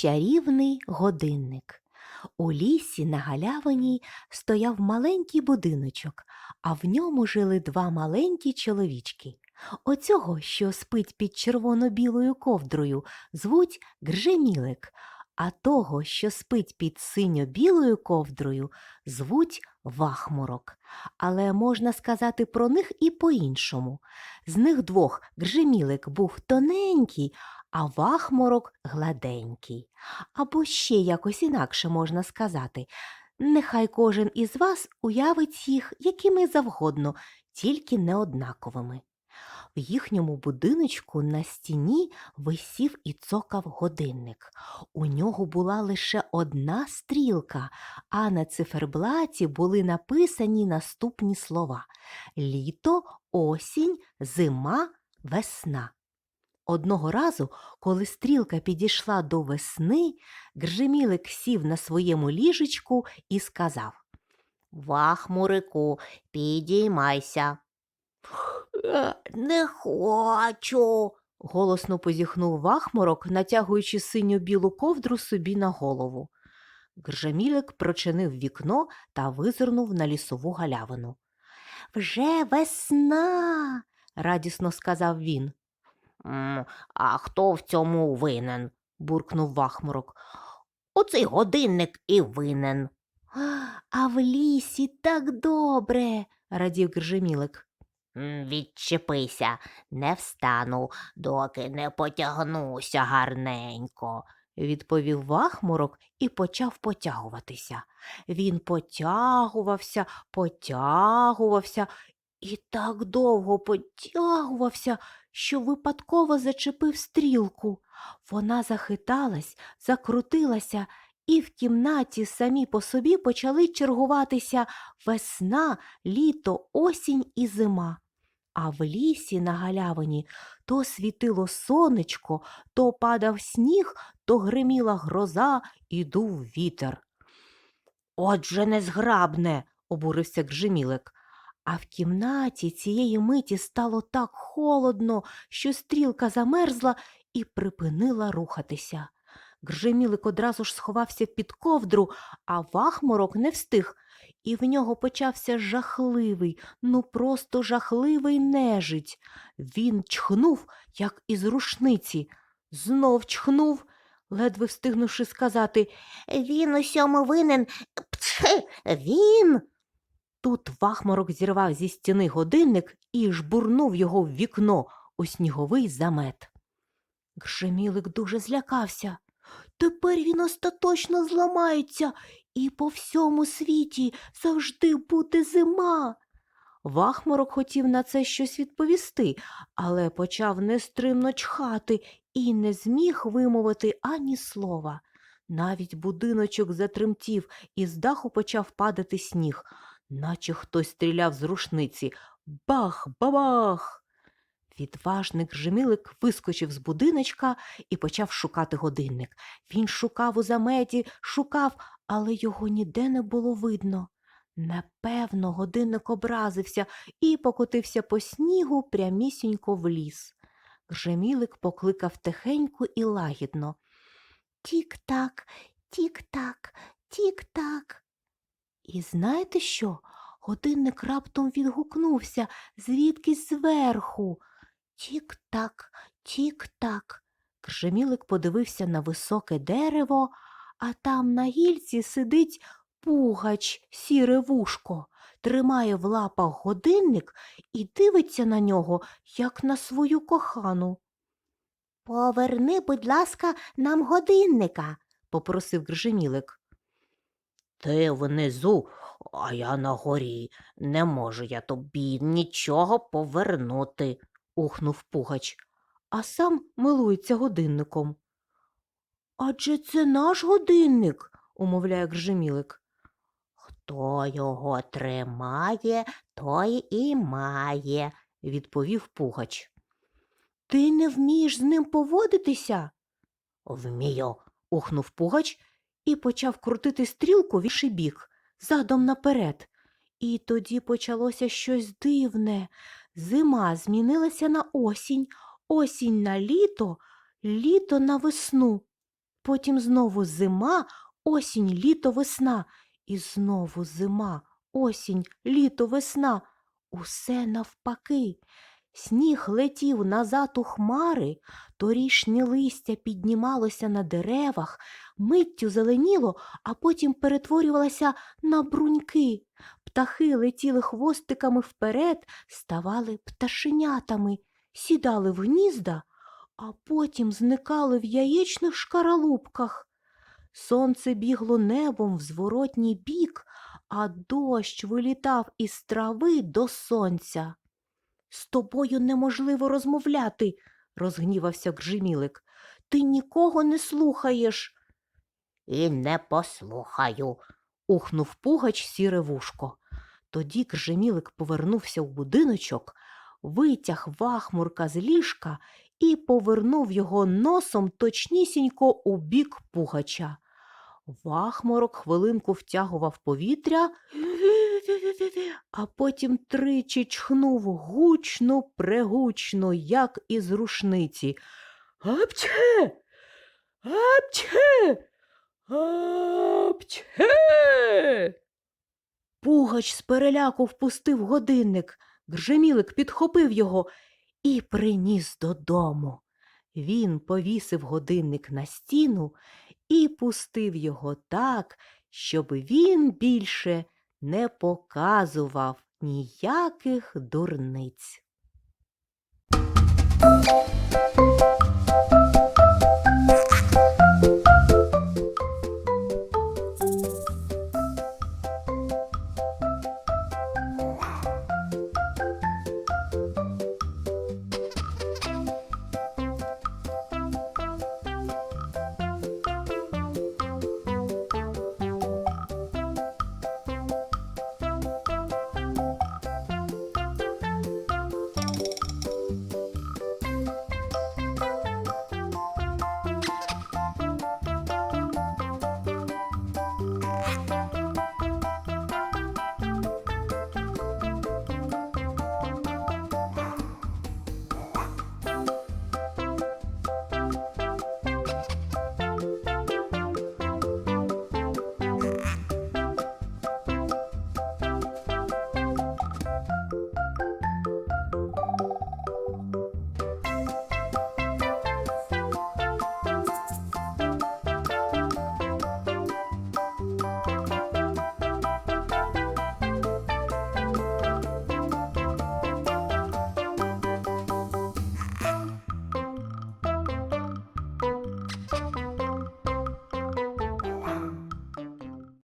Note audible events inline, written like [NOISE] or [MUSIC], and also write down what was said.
Чарівний годинник. У лісі на галявині стояв маленький будиночок, а в ньому жили два маленькі чоловічки. Оцього, що спить під червоно-білою ковдрою, звуть Гржемілик, а того, що спить під синьо-білою ковдрою, звуть Вахмурок. Але можна сказати про них і по-іншому. З них двох Гржемілик був тоненький, а Вахмурок гладенький. Або ще якось інакше можна сказати. Нехай кожен із вас уявить їх якими завгодно, тільки не однаковими. В їхньому будиночку на стіні висів і цокав годинник. У нього була лише одна стрілка, а на циферблаті були написані наступні слова літо, осінь, зима, весна. Одного разу, коли стрілка підійшла до весни, Гржемілик сів на своєму ліжечку і сказав Вахмурику, підіймайся. «Е, Не хочу. голосно позіхнув вахмурок, натягуючи синьо-білу ковдру собі на голову. Гржемілик прочинив вікно та визирнув на лісову галявину. Вже весна, радісно сказав він. «М, А хто в цьому винен? буркнув вахмурок. Оцей годинник і винен. [GASPS] А в лісі так добре, радів Гржемілик. Відчепися, не встану, доки не потягнуся гарненько, відповів вахмурок і почав потягуватися. Він потягувався, потягувався і так довго потягувався, що випадково зачепив стрілку. Вона захиталась, закрутилася, і в кімнаті самі по собі почали чергуватися весна, літо, осінь і зима. А в лісі на галявині то світило сонечко, то падав сніг, то гриміла гроза і дув вітер. Отже, незграбне, обурився Гжемілик. А в кімнаті цієї миті стало так холодно, що стрілка замерзла і припинила рухатися. Гржемілик одразу ж сховався під ковдру, а вахморок не встиг, і в нього почався жахливий, ну просто жахливий нежить. Він чхнув, як із рушниці, знов чхнув, ледве встигнувши сказати Він усьому винен. Пце, він. Тут вахморок зірвав зі стіни годинник і жбурнув його в вікно у сніговий замет. Гшемілик дуже злякався. Тепер він остаточно зламається, і по всьому світі завжди буде зима. Вахморок хотів на це щось відповісти, але почав нестримно чхати і не зміг вимовити ані слова. Навіть будиночок затремтів, і з даху почав падати сніг, наче хтось стріляв з рушниці. Бах, бабах! Відважний Гжемілик вискочив з будиночка і почав шукати годинник. Він шукав у заметі, шукав, але його ніде не було видно. Напевно, годинник образився і покотився по снігу прямісінько в ліс. Гжемілик покликав тихенько і лагідно. Тік-так, тік-так, тік-так. І знаєте що? Годинник раптом відгукнувся звідкись зверху. Тік-так, тік-так. Кржемілик подивився на високе дерево, а там на гільці сидить пугач, сіре вушко, тримає в лапах годинник і дивиться на нього, як на свою кохану. Поверни, будь ласка, нам годинника, попросив Гржемілик. Ти внизу, а я на горі. Не можу я тобі нічого повернути, ухнув пугач, а сам милується годинником. Адже це наш годинник, умовляє Гржемілик. Хто його тримає, той і має, відповів пугач. Ти не вмієш з ним поводитися? Вмію, ухнув пугач і почав крутити стрілку в інший бік, задом наперед. І тоді почалося щось дивне. Зима змінилася на осінь, осінь на літо, літо на весну. потім знову зима, осінь, літо, весна, і знову зима, осінь, літо, весна. Усе навпаки. Сніг летів назад у хмари, торішнє листя піднімалося на деревах, миттю зеленіло, а потім перетворювалося на бруньки. Птахи летіли хвостиками вперед, ставали пташенятами, сідали в гнізда, а потім зникали в яєчних шкаралупках. Сонце бігло небом в зворотній бік, а дощ вилітав із трави до сонця. З тобою неможливо розмовляти, розгнівався Гжимілик. Ти нікого не слухаєш. І не послухаю, ухнув пугач сіре вушко. Тоді Кржемілик повернувся в будиночок, витяг вахмурка з ліжка і повернув його носом точнісінько у бік пугача. Вахморок хвилинку втягував повітря, а потім тричі чхнув гучно, прегучно, як із рушниці. Апче! Апче! Апче! Пугач з переляку впустив годинник. Гржемілик підхопив його і приніс додому. Він повісив годинник на стіну і пустив його так, щоб він більше не показував ніяких дурниць. Bye.